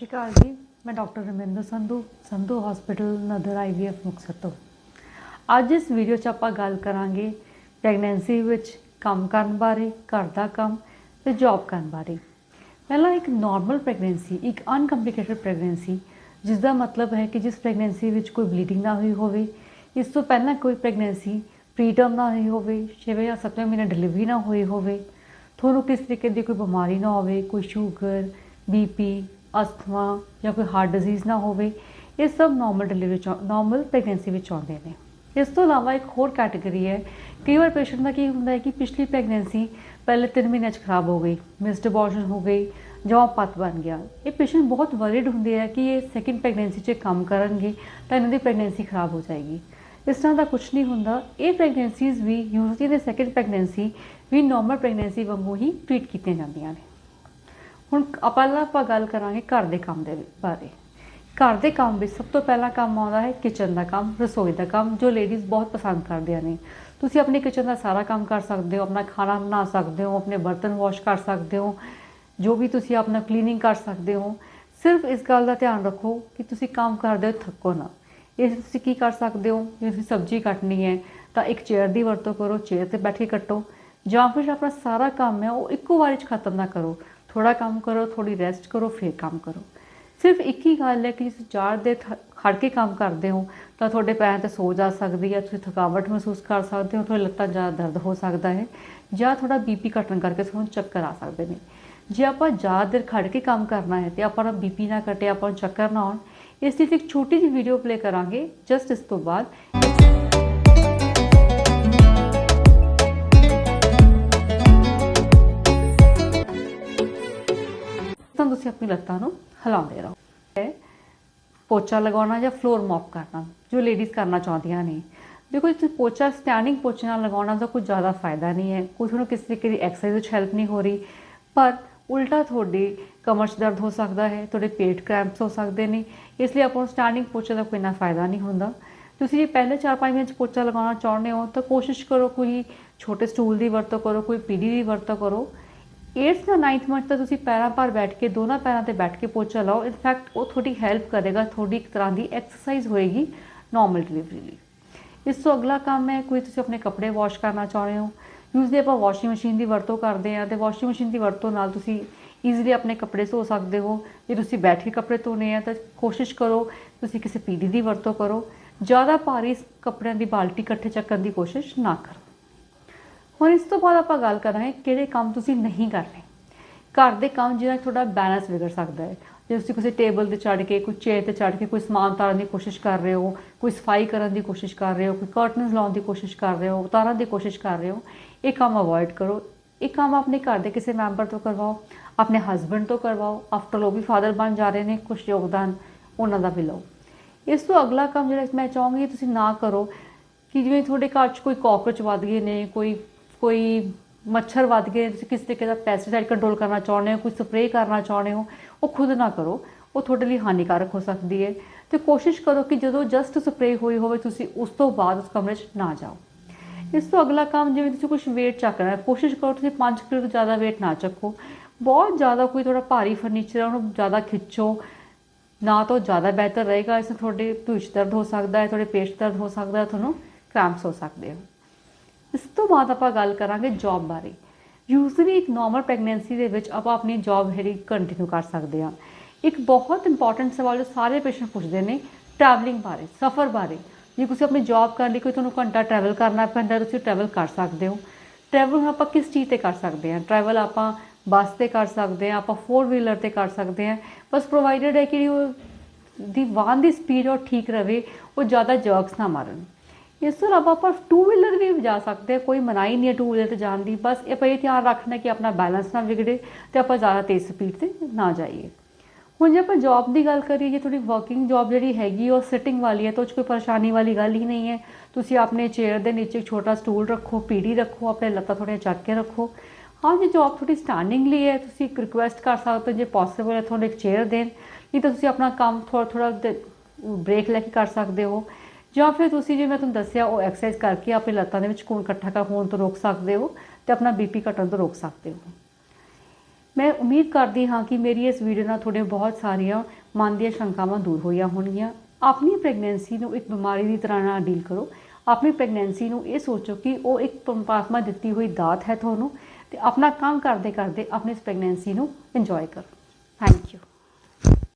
ਸ਼੍ਰੀ ਅਕਾਲ ਜੀ। ਮੈਂ doctor Raminder Sandhu Sandhu hospital ਨਦਰ ਆਈਵੀਐਫ ਮੁਕਤਸਰ ਤੋਂ। ਅੱਜ ਇਸ ਵੀਡੀਓ 'ਚ ਆਪਾਂ ਗੱਲ ਕਰਾਂਗੇ ਪ੍ਰੈਗਨੈਂਸੀ ਵਿੱਚ ਕੰਮ ਕਰਨ ਬਾਰੇ, ਘਰ ਦਾ ਕੰਮ ਤੇ ਜੌਬ ਕਰਨ ਬਾਰੇ। ਪਹਿਲਾਂ ਇੱਕ ਨਾਰਮਲ ਪ੍ਰੈਗਨੈਂਸੀ ਇੱਕ ਅਨਕੰਪਲਿਕੇਟਡ ਪ੍ਰੈਗਨੈਂਸੀ ਜਿਸ ਦਾ ਮਤਲਬ ਹੈ ਕਿ ਜਿਸ ਪ੍ਰੈਗਨੈਂਸੀ ਵਿੱਚ ਕੋਈ ਬਲੀਡਿੰਗ ਨਾ ਹੋਈ ਹੋਵੇ, ਇਸ ਤੋਂ ਪਹਿਲਾਂ ਕੋਈ ਪ੍ਰੈਗਨੈਂਸੀ ਪ੍ਰੀਟਰਮ ਨਾ ਹੋਈ ਹੋਵੇ, ਛੇਵੇਂ ਜਾਂ ਸੱਤਵੇਂ ਮਹੀਨੇ ਡਿਲੀਵਰੀ ਨਾ ਹੋਈ ਹੋਵੇ, ਤੁਹਾਨੂੰ ਕਿਸ ਤਰੀਕੇ ਦੀ ਕੋਈ ਬਿਮਾਰੀ ਨਾ ਹੋਵੇ, ਕੋਈ ਸ਼ੂਗਰ ਬੀਪੀ ਅਸਥਮਾ ਜਾਂ ਕੋਈ ਹਾਰਟ ਡਿਜ਼ੀਜ਼ ਨਾ ਹੋਵੇ, ਇਹ ਸਭ ਨਾਰਮਲ ਡਿਲੀਵਰੀ ਚ ਨਾਰਮਲ ਪ੍ਰੈਗਨੈਂਸੀ ਵਿੱਚ ਆਉਂਦੇ ਨੇ। ਇਸ ਤੋਂ ਇਲਾਵਾ ਇੱਕ ਹੋਰ ਕੈਟਾਗਰੀ ਹੈ, ਕਈ ਵਾਰ ਪੇਸ਼ੈਂਟ ਦਾ ਕੀ ਹੁੰਦਾ ਹੈ ਕਿ ਪਿਛਲੀ ਪ੍ਰੈਗਨੈਂਸੀ ਪਹਿਲੇ 3 ਮਹੀਨਿਆਂ 'ਚ ਖਰਾਬ ਹੋ ਗਈ ਮਿਸਡ ਅਬੋਰਸ਼ਨ ਹੋ ਗਈ, ਜਾਂ ਪਤ ਬਣ ਗਿਆ। ਇਹ ਪੇਸ਼ੈਂਟ ਬਹੁਤ ਵਰੀਡ ਹੁੰਦੇ ਆ ਕਿ ਇਹ ਸੈਕਿੰਡ ਪ੍ਰੈਗਨੈਂਸੀ 'ਚ ਕੰਮ ਕਰਨਗੇ, ਤਾਂ ਇਹਨਾਂ ਦੀ ਪ੍ਰੈਗਨੈਂਸੀ ਖਰਾਬ ਹੋ ਜਾਏਗੀ। ਇਸ ਤਰ੍ਹਾਂ ਦਾ ਕੁਝ ਨਹੀਂ ਹੁੰਦਾ। ਇਹ ਪ੍ਰੈਗਨੈਂਸੀਜ਼ ਵੀ ਯੂਜ਼ਲੀ ਦੇ ਸੈਕਿੰਡ ਪ੍ਰੈਗਨੈਂਸੀ ਵੀ ਨਾਰਮਲ ਪ੍ਰੈਗਨੈਂਸੀ ਵਾਂਗੂ ਹੀ ਟ੍ਰੀਟ ਕੀਤੀਆਂ ਜਾਂਦੀਆਂ ਨੇ। ਹੁਣ ਪਹਿਲਾਂ ਆਪਾਂ ਗੱਲ ਕਰਾਂਗੇ ਘਰ ਦੇ ਕੰਮ ਦੇ ਬਾਰੇ। ਘਰ ਦੇ ਕੰਮ ਵਿੱਚ ਸਭ ਤੋਂ ਪਹਿਲਾ ਕੰਮ ਆਉਂਦਾ ਹੈ ਕਿਚਨ ਦਾ ਕੰਮ, ਰਸੋਈ ਦਾ ਕੰਮ, ਜੋ ਲੇਡੀਜ਼ ਬਹੁਤ ਪਸੰਦ ਕਰਦੀਆਂ ਨੇ। ਤੁਸੀਂ ਆਪਣੇ ਕਿਚਨ ਦਾ ਸਾਰਾ ਕੰਮ ਕਰ ਸਕਦੇ ਹੋ, ਆਪਣਾ ਖਾਣਾ ਬਣਾ ਸਕਦੇ ਹੋ, ਆਪਣੇ ਬਰਤਨ ਵਾਸ਼ ਕਰ ਸਕਦੇ ਹੋ, ਜੋ ਵੀ ਤੁਸੀਂ ਆਪਣਾ ਕਲੀਨਿੰਗ ਕਰ ਸਕਦੇ ਹੋ। ਸਿਰਫ ਇਸ ਗੱਲ ਦਾ ਧਿਆਨ ਰੱਖੋ ਕਿ ਤੁਸੀਂ ਕੰਮ ਕਰਦੇ ਹੋ ਥੱਕੋ ਨਾ। ਇਹ ਤੁਸੀਂ ਕੀ ਕਰ ਸਕਦੇ ਹੋ? ਜੇ ਤੁਸੀਂ ਸਬਜ਼ੀ ਕੱਟਣੀ ਹੈ, ਤਾਂ ਇੱਕ ਚੇਅਰ ਦੀ ਵਰਤੋਂ ਕਰੋ ਚੇਅਰ ਤੇ ਬੈਠ ਕੇ ਕੱਟੋ। ਜਾਂ ਫਿਰ ਆਪਣਾ ਸਾਰਾ ਕੰਮ ਹੈ, ਉਹ ਇੱਕੋ ਵਾਰੀ ਚ ਖਤਮ ਨਾ ਕਰੋ। ਥੋੜਾ ਕੰਮ ਕਰੋ ਥੋੜੀ ਰੈਸਟ ਕਰੋ, ਫਿਰ ਕੰਮ ਕਰੋ। ਸਿਰਫ ਇੱਕ ਹੀ ਗੱਲ ਹੈ ਕਿ ਤੁਸੀਂ ਚਾਰ ਦੇ ਖੜ ਕੇ ਕੰਮ ਕਰਦੇ ਹੋ, ਤਾਂ ਤੁਹਾਡੇ ਪੈਰਾਂ ਤੇ ਸੋਜ ਆ ਸਕਦੀ ਹੈ, ਤੁਸੀਂ ਥਕਾਵਟ ਮਹਿਸੂਸ ਕਰ ਸਕਦੇ ਹੋ, ਤੁਹਾਡੀ ਲੱਤਾਂ ਜ਼ਿਆਦਾ ਦਰਦ ਹੋ ਸਕਦਾ ਹੈ, ਜਾਂ ਥੋੜਾ ਬੀਪੀ ਘਟਣ ਕਰਕੇ ਤੁਹਾਨੂੰ ਚੱਕਰ ਆ ਸਕਦੇ ਨੇ। ਜੇ ਆਪਾਂ ਜ਼ਿਆਦਾ ਦੇਰ ਖੜ ਕੇ ਕੰਮ ਕਰਨਾ ਹੈ ਤੇ ਆਪਾਂ ਦਾ ਬੀਪੀ ਨਾ ਘਟੇ, ਆਪਾਂ ਨੂੰ ਚੱਕਰ ਨਾ ਆਉਣ, ਇਸ ਲਈ ਇੱਕ ਛੋਟੀ ਜਿਹੀ ਵੀਡੀਓ ਪਲੇ ਕਰਾਂਗੇ ਜਸਟ ਇਸ ਤੋਂ ਬਾਅਦ। ਤਾਂ ਤੁਸੀਂ ਆਪਣੀ ਲੱਤਾਂ ਨੂੰ ਹਿਲਾਉਂਦੇ ਰਹੋ। ਪੋਚਾ ਲਗਾਉਣਾ ਜਾਂ ਫਲੋਰ ਮੌਪ ਕਰਨਾ, ਜੋ ਲੇਡੀਜ਼ ਕਰਨਾ ਚਾਹੁੰਦੀਆਂ ਨੇ। ਦੇਖੋ ਜੇ, ਤੁਸੀਂ ਪੋਚਾ ਸਟੈਂਡਿੰਗ ਪੋਚੇ ਨਾਲ ਲਗਾਉਣਾ ਦਾ ਕੋਈ ਜ਼ਿਆਦਾ ਫਾਇਦਾ ਨਹੀਂ ਹੈ। ਕੋਈ ਤੁਹਾਨੂੰ ਕਿਸੇ ਤਰੀਕੇ ਦੀ ਐਕਸਰਸਾਈਜ਼ ਵਿੱਚ ਹੈਲਪ ਨਹੀਂ ਹੋ ਰਹੀ। ਪਰ ਉਲਟਾ ਤੁਹਾਡੀ ਕਮਰ 'ਚ ਦਰਦ ਹੋ ਸਕਦਾ ਹੈ, ਤੁਹਾਡੇ ਪੇਟ ਕ੍ਰੈਂਪਸ ਹੋ ਸਕਦੇ ਨੇ। ਇਸ ਲਈ ਆਪਾਂ ਨੂੰ ਸਟੈਂਡਿੰਗ ਪੋਚੇ ਦਾ ਕੋਈ ਨਾ ਫਾਇਦਾ ਨਹੀਂ ਹੁੰਦਾ। ਤੁਸੀਂ ਜੇ ਪਹਿਲੇ 4-5 ਮਿੰਟ ਪੋਚਾ ਲਗਾਉਣਾ ਚਾਹੁੰਦੇ ਹੋ, ਤਾਂ ਕੋਸ਼ਿਸ਼ ਕਰੋ ਕੋਈ ਛੋਟੇ ਸਟੂਲ ਦੀ ਵਰਤੋਂ ਕਰੋ, ਕੋਈ ਪੀੜੀ ਦੀ ਵਰਤੋਂ ਕਰੋ। 8th ਜਾਂ 9th ਮੰਥ ਤਾਂ ਤੁਸੀਂ ਪੈਰਾਂ ਪਰ ਬੈਠ ਕੇ, ਦੋਨਾਂ ਪੈਰਾਂ ਤੇ ਬੈਠ ਕੇ ਪੋਚਾ ਲਾਓ। ਇਨਫੈਕਟ ਉਹ ਤੁਹਾਡੀ ਹੈਲਪ ਕਰੇਗਾ, ਤੁਹਾਡੀ ਇੱਕ ਤਰ੍ਹਾਂ ਦੀ ਐਕਸਰਸਾਈਜ਼ ਹੋਏਗੀ ਨਾਰਮਲ ਡਿਲੀਵਰੀ ਲਈ। ਇਸ ਤੋਂ ਅਗਲਾ ਕੰਮ ਹੈ, ਕੋਈ ਤੁਸੀਂ ਆਪਣੇ ਕੱਪੜੇ ਵਾਸ਼ ਕਰਨਾ ਚਾਹੁੰਦੇ ਹੋ ਯੂਜ਼ਲੀ ਆਪਾਂ ਵਾਸ਼ਿੰਗ ਮਸ਼ੀਨ ਦੀ ਵਰਤੋਂ ਕਰਦੇ ਆ ਤੇ ਵਾਸ਼ਿੰਗ ਮਸ਼ੀਨ ਦੀ ਵਰਤੋਂ ਨਾਲ ਤੁਸੀਂ ਈਜ਼ੀਲੀ ਆਪਣੇ ਕੱਪੜੇ ਧੋ ਸਕਦੇ ਹੋ। ਜੇ ਤੁਸੀਂ ਬੈਠ ਕੇ ਕੱਪੜੇ ਧੋਣੇ ਆ ਤਾਂ ਕੋਸ਼ਿਸ਼ ਕਰੋ ਤੁਸੀਂ ਕਿਸੇ ਪੀੜੀ ਦੀ ਵਰਤੋਂ ਕਰੋ। ਜ਼ਿਆਦਾ ਭਾਰੀ ਕੱਪੜਿਆਂ ਦੀ ਬਾਲਟੀ ਇਕੱਠੇ ਚੱਕਣ ਦੀ ਕੋਸ਼ਿਸ਼ ਨਾ ਕਰੋ। ਹੁਣ ਇਸ ਤੋਂ ਬਾਅਦ ਆਪਾਂ ਗੱਲ ਕਰਾਂਗੇ ਕਿਹੜੇ ਕੰਮ ਤੁਸੀਂ ਨਹੀਂ ਕਰਨੇ। ਘਰ ਦੇ ਕੰਮ ਜਿਹਨਾਂ ਤੁਹਾਡਾ ਬੈਲੈਂਸ ਵਿਗੜ ਸਕਦਾ ਹੈ। ਜੇ ਤੁਸੀਂ ਕਿਸੇ ਟੇਬਲ ਤੇ ਚੜ੍ਹ ਕੇ, ਕੋਈ ਚੇਅਰ ਤੇ ਚੜ੍ਹ ਕੇ, ਕੋਈ ਸਮਾਨ ਉਤਾਰਨ ਦੀ ਕੋਸ਼ਿਸ਼ ਕਰ ਰਹੇ ਹੋ, ਕੋਈ ਸਫ਼ਾਈ ਕਰਨ ਦੀ ਕੋਸ਼ਿਸ਼ ਕਰ ਰਹੇ ਹੋ, ਕੋਈ ਕਰਟਨਸ ਲਾਉਣ ਦੀ ਕੋਸ਼ਿਸ਼ ਕਰ ਰਹੇ ਹੋ, ਉਤਾਰਨ ਦੀ ਕੋਸ਼ਿਸ਼ ਕਰ ਰਹੇ ਹੋ, ਇਹ ਕੰਮ ਅਵੋਇਡ ਕਰੋ। ਇਹ ਕੰਮ ਆਪਣੇ ਘਰ ਦੇ ਕਿਸੇ ਮੈਂਬਰ ਤੋਂ ਕਰਵਾਓ, ਆਪਣੇ ਹਸਬੰਡ ਤੋਂ ਕਰਵਾਓ। ਆਫਟਰ ਉਹ ਵੀ ਫਾਦਰ ਬਣ ਜਾ ਰਹੇ ਨੇ ਕੁਝ ਯੋਗਦਾਨ ਉਹਨਾਂ ਦਾ ਵੀ ਲਓ। ਇਸ ਤੋਂ ਅਗਲਾ ਕੰਮ ਜਿਹੜਾ ਮੈਂ ਚਾਹੂੰਗੀ, ਤੁਸੀਂ ਨਾ ਕਰੋ ਕਿ ਜਿਵੇਂ ਤੁਹਾਡੇ ਘਰ 'ਚ ਕੋਈ ਕਾਕਰੋਚ ਵੱਧ ਗਏ ਨੇ, ਕੋਈ ਕੋਈ ਮੱਛਰ ਵੱਧ ਗਏ, ਤੁਸੀਂ ਕਿਸ ਤਰੀਕੇ ਦਾ ਪੈਸਟੀਸਾਈਡ ਕੰਟਰੋਲ ਕਰਨਾ ਚਾਹੁੰਦੇ ਹੋ, ਕੋਈ ਸਪਰੇਅ ਕਰਨਾ ਚਾਹੁੰਦੇ ਹੋ, ਉਹ ਖੁਦ ਨਾ ਕਰੋ। ਉਹ ਤੁਹਾਡੇ ਲਈ ਹਾਨੀਕਾਰਕ ਹੋ ਸਕਦੀ ਹੈ। ਤੇ ਕੋਸ਼ਿਸ਼ ਕਰੋ ਕਿ ਜਦੋਂ ਜਸਟ ਸਪਰੇਅ ਹੋਈ ਹੋਵੇ, ਤੁਸੀਂ ਉਸ ਤੋਂ ਬਾਅਦ ਉਸ ਕਮਰੇ 'ਚ ਨਾ ਜਾਓ। ਇਸ ਤੋਂ ਅਗਲਾ ਕੰਮ ਜਿਵੇਂ ਤੁਸੀਂ ਕੁਝ weight ਚੱਕਣਾ ਹੈ, ਕੋਸ਼ਿਸ਼ ਕਰੋ ਤੁਸੀਂ 5 ਕਿਲੋ ਤੋਂ ਜ਼ਿਆਦਾ weight ਨਾ ਚੱਕੋ। ਬਹੁਤ ਜ਼ਿਆਦਾ ਕੋਈ ਥੋੜਾ ਭਾਰੀ ਫਰਨੀਚਰ ਹੈ ਉਹਨੂੰ ਜ਼ਿਆਦਾ ਖਿੱਚੋ। ਨਾ ਤਾਂ ਜ਼ਿਆਦਾ ਬਿਹਤਰ ਰਹੇਗਾ, ਇਸ ਨਾਲ ਤੁਹਾਡੇ ਢੂਚ ਦਰਦ ਹੋ ਸਕਦਾ ਹੈ, ਤੁਹਾਡੇ ਪੇਟ ਦਰਦ ਹੋ ਸਕਦਾ ਹੈ, ਤੁਹਾਨੂੰ ਕ੍ਰੈਂਪਸ ਹੋ ਸਕਦੇ ਹੋ ਇਸ ਤੋਂ ਬਾਅਦ ਆਪਾਂ ਗੱਲ ਕਰਾਂਗੇ ਜੌਬ ਬਾਰੇ। ਯੂਜ਼ਲੀ ਇੱਕ ਨਾਰਮਲ ਪ੍ਰੈਗਨੈਂਸੀ ਦੇ ਵਿੱਚ ਆਪਾਂ ਆਪਣੀ ਜੌਬ ਹੈਰੀ ਕੰਟੀਨਿਊ ਕਰ ਸਕਦੇ ਹਾਂ। ਇੱਕ ਬਹੁਤ ਇੰਪੋਰਟੈਂਟ ਸਵਾਲ ਜੋ ਸਾਰੇ ਪੇਸ਼ੈਂਟ ਪੁੱਛਦੇ ਨੇ ਟਰੈਵਲਿੰਗ ਬਾਰੇ, ਸਫ਼ਰ ਬਾਰੇ। ਜੇ ਤੁਸੀਂ ਆਪਣੀ ਜੌਬ ਕਰਨ ਲਈ ਕੋਈ ਤੁਹਾਨੂੰ ਘੰਟਾ ਟਰੈਵਲ ਕਰਨਾ ਪੈਂਦਾ, ਤੁਸੀਂ ਟਰੈਵਲ ਕਰ ਸਕਦੇ ਹੋ। ਟਰੈਵਲ ਆਪਾਂ ਕਿਸ ਚੀਜ਼ ਤੇ ਕਰ ਸਕਦੇ ਹਾਂ? ਟਰੈਵਲ ਆਪਾਂ ਬੱਸ ਤੇ ਕਰ ਸਕਦੇ ਹਾਂ, ਆਪਾਂ ਫੋਰ ਵੀਲਰ ਤੇ ਕਰ ਸਕਦੇ ਹਾਂ। ਬਸ ਪ੍ਰੋਵਾਈਡਡ ਹੈ ਕਿ ਉਹ ਦੀ ਵਾਹਨ ਦੀ ਸਪੀਡ ਉਹ ਠੀਕ ਰਵੇ ਉਹ ਜ਼ਿਆਦਾ ਜਰਕਸ ਨਾ ਮਾਰਨ। ਇਸ ਤੋਂ ਇਲਾਵਾ ਆਪਾਂ ਟੂ ਵੀਲਰ ਵੀ ਜਾ ਸਕਦੇ ਕੋਈ ਮਨਾਈ ਨਹੀਂ ਹੈ ਟੂ ਵੀਲਰ ਤੇ ਜਾਣ ਦੀ, ਬਸ ਇਹ ਪਈ ਧਿਆਨ ਰੱਖਣਾ ਕਿ ਆਪਣਾ ਬੈਲੈਂਸ ਨਾ ਵਿਗੜੇ ਤੇ ਆਪਾਂ ਜ਼ਿਆਦਾ ਤੇਜ਼ ਸਪੀਡ ਤੇ ਨਾ ਜਾਈਏ। ਹੁਣ ਜੇ ਆਪਾਂ ਜੌਬ ਦੀ ਗੱਲ ਕਰੀਏ, ਜੇ ਤੁਹਾਡੀ ਵਰਕਿੰਗ ਜੌਬ ਜਿਹੜੀ ਹੈਗੀ ਉਹ ਸਿਟਿੰਗ ਵਾਲੀ ਹੈ, ਤਾਂ ਉਹ 'ਚ ਕੋਈ ਪਰੇਸ਼ਾਨੀ ਵਾਲੀ ਗੱਲ ਹੀ ਨਹੀਂ ਹੈ। ਤੁਸੀਂ ਆਪਣੇ ਚੇਅਰ ਦੇ ਨੀਚੇ ਇੱਕ ਛੋਟਾ ਸਟੂਲ ਰੱਖੋ, ਪੀੜੀ ਰੱਖੋ, ਆਪਣੇ ਲੱਤਾਂ ਥੋੜ੍ਹੀਆਂ ਚੱਕ ਕੇ ਰੱਖੋ। ਹਾਂ, ਜੇ ਜੌਬ ਤੁਹਾਡੀ ਸਟੈਂਡਿੰਗ ਲਈ ਹੈ, ਤੁਸੀਂ ਇੱਕ ਰਿਕੁਐਸਟ ਕਰ ਸਕਦੇ ਹੋ, ਜੇ ਪੋਸੀਬਲ ਹੈ ਤੁਹਾਨੂੰ ਇੱਕ ਚੇਅਰ ਦੇਣ। ਨਹੀਂ ਤਾਂ ਤੁਸੀਂ ਆਪਣਾ ਕੰਮ ਥੋੜਾ ਥੋੜਾ ਬ੍ਰੇਕ ਲੈ ਕੇ ਕਰ ਸਕਦੇ ਹੋ। ਜਾਂ ਫਿਰ ਤੁਸੀਂ ਜੇ ਮੈਂ ਤੁਹਾਨੂੰ ਦੱਸਿਆ, ਉਹ ਐਕਸਰਸਾਈਜ਼ ਕਰਕੇ ਆਪਣੇ ਲੱਤਾਂ ਦੇ ਵਿੱਚ ਖੂਨ ਇਕੱਠਾ ਕਰ ਹੋਣ ਤੋਂ ਰੋਕ ਸਕਦੇ ਹੋ ਤੇ ਆਪਣਾ ਬੀਪੀ ਘਟਣ ਤੋਂ ਰੋਕ ਸਕਦੇ ਹੋ। ਮੈਂ ਉਮੀਦ ਕਰਦੀ ਹਾਂ ਕਿ ਮੇਰੀ ਇਸ ਵੀਡੀਓ ਨਾਲ ਤੁਹਾਡੇ ਬਹੁਤ ਸਾਰੀਆਂ ਮਨ ਦੀਆਂ ਸ਼ੰਕਾਵਾਂ ਦੂਰ ਹੋਈਆਂ ਹੋਣਗੀਆਂ। ਆਪਣੀ ਪ੍ਰੈਗਨੈਂਸੀ ਨੂੰ ਇੱਕ ਬਿਮਾਰੀ ਦੀ ਤਰ੍ਹਾਂ ਨਾਲ ਡੀਲ ਕਰੋ। ਆਪਣੀ ਪ੍ਰੈਗਨੈਂਸੀ ਨੂੰ ਇਹ ਸੋਚੋ ਕਿ ਉਹ ਇੱਕ ਪਰਮਾਤਮਾ ਦਿੱਤੀ ਹੋਈ ਦਾਤ ਹੈ ਤੁਹਾਨੂੰ ਤੇ ਆਪਣਾ ਕੰਮ ਕਰਦੇ ਕਰਦੇ ਆਪਣੀ ਇਸ ਪ੍ਰੈਗਨੈਂਸੀ ਨੂੰ ਇੰਜੋਏ ਕਰੋ। Thank you